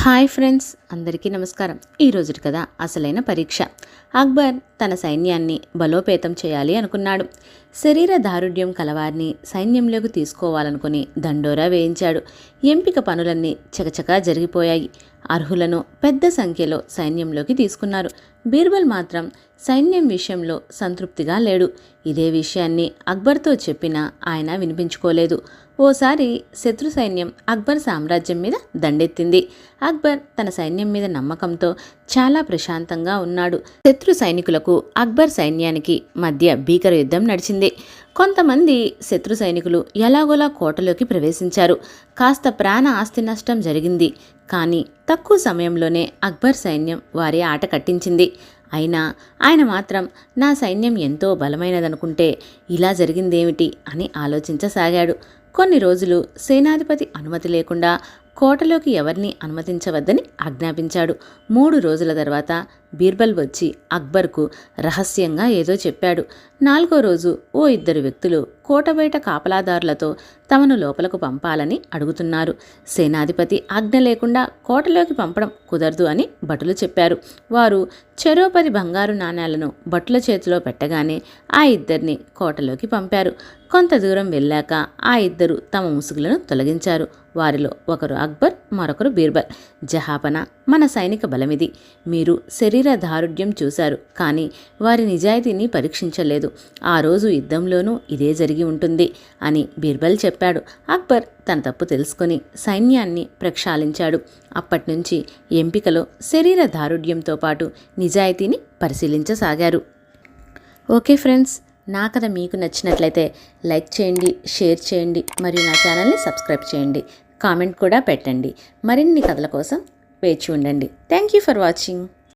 Hi friends అందరికీ నమస్కారం. ఈరోజు కదా అసలైన పరీక్ష. అక్బర్ తన సైన్యాన్ని బలోపేతం చేయాలి అనుకున్నాడు. శరీర దారుఢ్యం కలవారిని సైన్యంలోకి తీసుకోవాలనుకుని దండోరా వేయించాడు. ఎంపిక పనులన్నీ చకచకా జరిగిపోయాయి. అర్హులను పెద్ద సంఖ్యలో సైన్యంలోకి తీసుకున్నారు. బీర్బల్ మాత్రం సైన్యం విషయంలో సంతృప్తిగా లేడు. ఇదే విషయాన్ని అక్బర్తో చెప్పినా ఆయన వినిపించుకోలేదు. ఓసారి శత్రు సైన్యం అక్బర్ సామ్రాజ్యం మీద దండెత్తింది. అక్బర్ తన సైన్యం మీద నమ్మకంతో చాలా ప్రశాంతంగా ఉన్నాడు. శత్రు సైనికులకు అక్బర్ సైన్యానికి మధ్య భీకర యుద్ధం నడిచింది. కొంతమంది శత్రు సైనికులు ఎలాగోలా కోటలోకి ప్రవేశించారు. కాస్త ప్రాణ ఆస్తి నష్టం జరిగింది. కానీ తక్కువ సమయంలోనే అక్బర్ సైన్యం వారి ఆట కట్టించింది. అయినా ఆయన మాత్రం నా సైన్యం ఎంతో బలమైనదనుకుంటే ఇలా జరిగిందేమిటి అని ఆలోచించసాగాడు. కొన్ని రోజులు సేనాధిపతి అనుమతి లేకుండా కోటలోకి ఎవరిని అనుమతించవద్దని ఆజ్ఞాపించాడు. మూడు రోజుల తర్వాత బీర్బల్ వచ్చి అక్బర్కు రహస్యంగా ఏదో చెప్పాడు. నాలుగో రోజు ఓ ఇద్దరు వ్యక్తులు కోట బయట కాపలాదారులతో తమను లోపలకు పంపాలని అడుగుతున్నారు. సేనాధిపతి ఆజ్ఞ లేకుండా కోటలోకి పంపడం కుదరదు అని భటులు చెప్పారు. వారు చెరోపది బంగారు నాణేలను భటుల చేతిలో పెట్టగానే ఆ ఇద్దరిని కోటలోకి పంపారు. కొంత దూరం వెళ్ళాక ఆ ఇద్దరు తమ ముసుగులను తొలగించారు. వారిలో ఒకరు అక్బర్ మరొకరు బీర్బల్. జహాపన మన సైనిక బలమిది. మీరు శరీర దారుఢ్యం చూశారు కానీ వారి నిజాయితీని పరీక్షించలేదు. ఆ రోజు యుద్ధంలోనూ ఇదే జరిగి ఉంటుంది అని బీర్బల్ చెప్పాడు. అక్బర్ తన తప్పు తెలుసుకొని సైన్యాన్ని ప్రక్షాళించాడు. అప్పటినుంచి ఎంపికలో శరీర దారుఢ్యంతో పాటు నిజాయితీని పరిశీలించసాగారు. ఓకే ఫ్రెండ్స్ నా కథ మీకు నచ్చినట్లయితే లైక్ చేయండి షేర్ చేయండి మరియు నా ఛానల్ని సబ్స్క్రైబ్ చేయండి. కామెంట్ కూడా పెట్టండి. మరిన్ని కథల కోసం వేచి ఉండండి. Thank you for watching